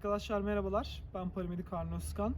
Arkadaşlar merhabalar. Ben paramedik Harun Özkan.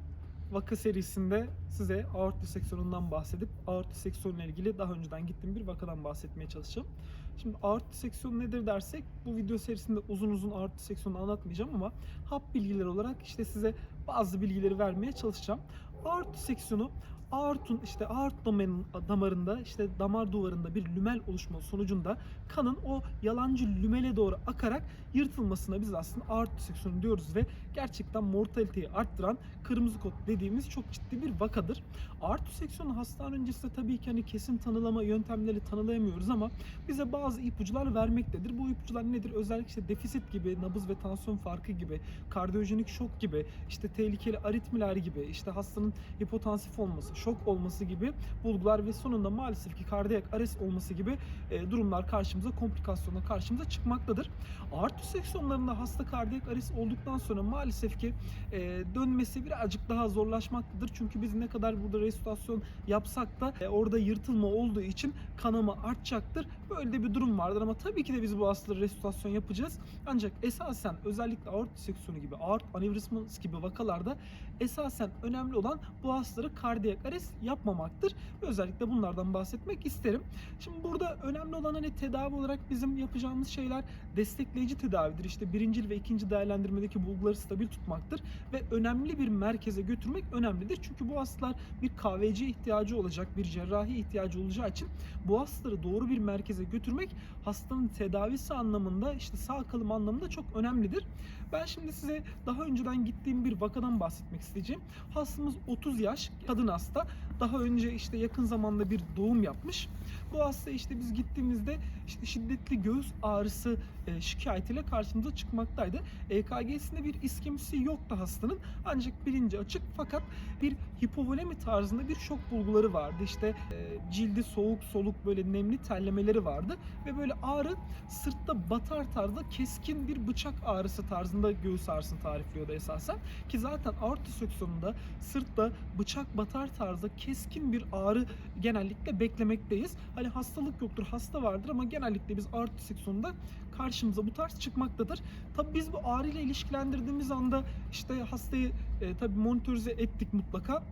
Vaka serisinde size aort diseksiyonundan bahsedip aort diseksiyonla ilgili daha önceden gittiğim bir vakadan bahsetmeye çalışacağım. Şimdi aort diseksiyonu nedir dersek bu video serisinde uzun uzun aort diseksiyonu anlatmayacağım ama hap bilgiler olarak işte size bazı bilgileri vermeye çalışacağım. Aort diseksiyonu aortun işte aort damarın, damarında işte damar duvarında bir lümel oluşma sonucunda kanın o yalancı lümele doğru akarak yırtılmasına biz aslında aort diseksiyonu diyoruz ve gerçekten mortaliteyi arttıran kırmızı kod dediğimiz çok ciddi bir vakadır. Aort diseksiyonu hastane öncesinde tabii ki hani kesin tanılama yöntemleri tanılayamıyoruz ama bize bazı ipuçlar vermektedir. Bu ipuçlar nedir? Özellikle işte defisit gibi, nabız ve tansiyon farkı gibi, kardiyojenik şok gibi, işte tehlikeli aritmiler gibi, işte hastanın hipotansif olması, şok olması gibi bulgular ve sonunda maalesef ki kardiyak arrest olması gibi e, durumlar karşımıza, komplikasyonlar karşımıza çıkmaktadır. Aort diseksiyonlarında hasta kardiyak arrest olduktan sonra maalesef ki e, dönmesi birazcık daha zorlaşmaktadır. Çünkü biz ne kadar burada restorasyon yapsak da e, orada yırtılma olduğu için kanama artacaktır. Böyle de bir durum vardır ama tabii ki de biz bu hastaları restorasyon yapacağız. Ancak esasen özellikle aort diseksiyonu gibi, aort anevrizması gibi vakalarda esasen önemli olan bu hastaları kardiyak yapmamaktır. Ve özellikle bunlardan bahsetmek isterim. Şimdi burada önemli olan hani tedavi olarak bizim yapacağımız şeyler destekleyici tedavidir. İşte birinci ve ikinci değerlendirmedeki bulguları stabil tutmaktır ve önemli bir merkeze götürmek önemlidir. Çünkü bu hastalar bir KVC ihtiyacı olacak, bir cerrahi ihtiyacı olacağı için bu hastaları doğru bir merkeze götürmek hastanın tedavisi anlamında işte sağ kalım anlamında çok önemlidir. Ben şimdi size daha önceden gittiğim bir vakadan bahsetmek isteyeceğim. Hastamız 30 yaş, kadın hasta. Daha önce işte yakın zamanda bir doğum yapmış. Bu hasta işte biz gittiğimizde işte şiddetli göğüs ağrısı e, şikayetiyle karşımıza çıkmaktaydı. EKG'sinde bir iskemisi yoktu hastanın. Ancak bilinci açık fakat bir hipovolemi tarzında bir şok bulguları vardı. İşte e, cildi soğuk soluk böyle nemli terlemeleri vardı ve böyle ağrı sırtta batar tarzda keskin bir bıçak ağrısı tarzında göğüs ağrısını tarifliyordu esasen. Ki zaten aort diseksiyonunda sırtta bıçak batar tarzda keskin bir ağrı genellikle beklemekteyiz. Hani hastalık yoktur, hasta vardır ama genellikle biz aort diseksiyonunda karşımıza bu tarz çıkmaktadır. Tabi biz bu ağrı ile ilişkilendirdiğimiz anda işte hastayı e, tabi monitörize ettik mutlaka.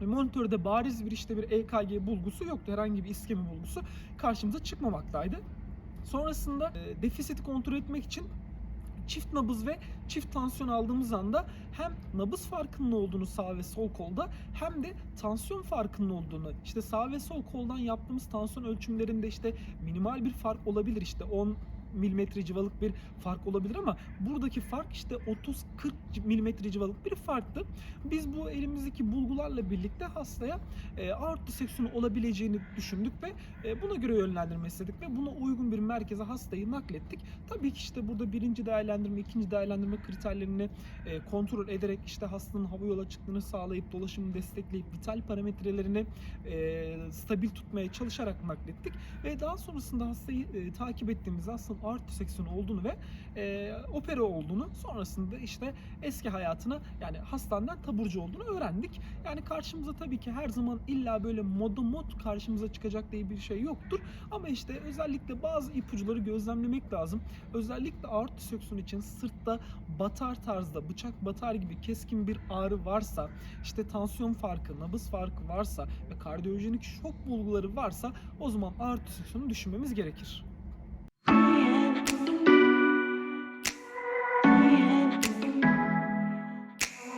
Ve Monitörde bariz bir işte bir EKG bulgusu yoktu. Herhangi bir iskemi bulgusu karşımıza çıkmamaktaydı. Sonrasında e, defisiti kontrol etmek için çift nabız ve çift tansiyon aldığımız anda hem nabız farkının olduğunu sağ ve sol kolda hem de tansiyon farkının olduğunu işte sağ ve sol koldan yaptığımız tansiyon ölçümlerinde işte minimal bir fark olabilir. İşte 10 milimetre civalık bir fark olabilir ama buradaki fark işte 30-40 milimetre civalık bir farktı. Biz bu elimizdeki bulgularla birlikte hastaya e, aort olabileceğini düşündük ve e, buna göre yönlendirme istedik ve buna uygun bir merkeze hastayı naklettik. Tabii ki işte burada birinci değerlendirme, ikinci değerlendirme kriterlerini e, kontrol ederek işte hastanın hava yolu açıklığını sağlayıp dolaşımını destekleyip vital parametrelerini e, stabil tutmaya çalışarak naklettik ve daha sonrasında hastayı takip ettiğimizde hastanın aort diseksiyonu olduğunu ve e, opera olduğunu sonrasında işte eski hayatına yani hastaneden taburcu olduğunu öğrendik. Yani karşımıza tabii ki her zaman illa böyle moda mod karşımıza çıkacak diye bir şey yoktur. Ama işte özellikle bazı ipuçları gözlemlemek lazım. Özellikle aort diseksiyonu için sırtta batar tarzda, bıçak batar gibi keskin bir ağrı varsa, işte tansiyon farkı, nabız farkı varsa ve kardiyojenik şok bulguları varsa o zaman aort diseksiyonu düşünmemiz gerekir.